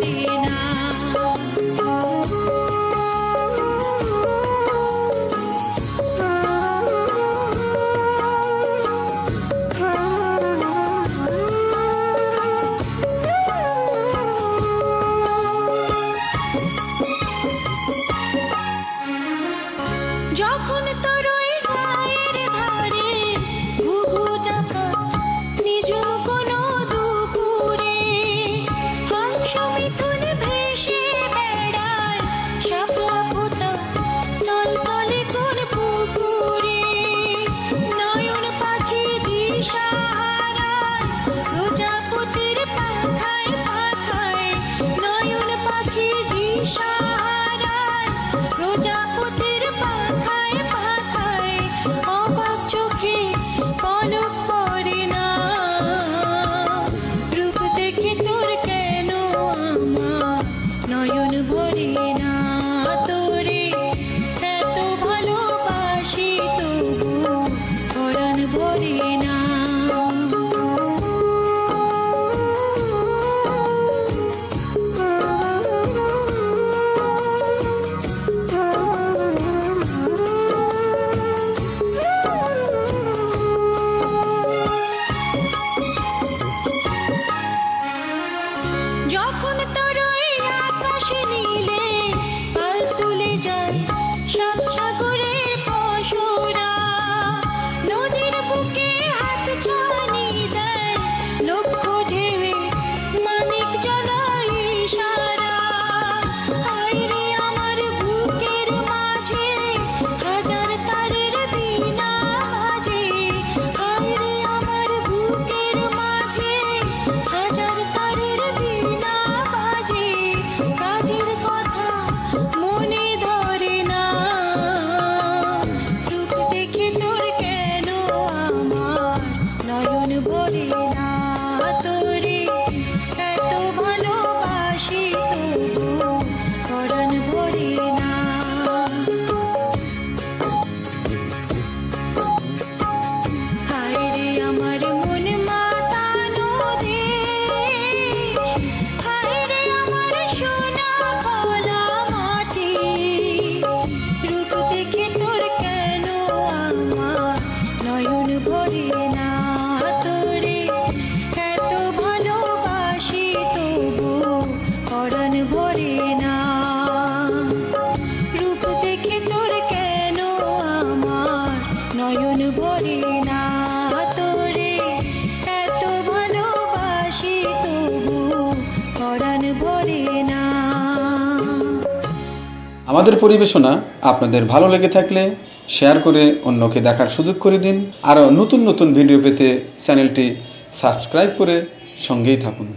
party. এখন তোর আকাশ নীলে तोरी ना तोरी নয়ন না তোরে, এত ভালোবাসি তবু না। আমাদের পরিবেশনা আপনাদের ভালো লেগে থাকলে শেয়ার করে অন্যকে দেখার সুযোগ করে দিন। আরও নতুন নতুন ভিডিও পেতে চ্যানেলটি সাবস্ক্রাইব করে সঙ্গেই থাকুন।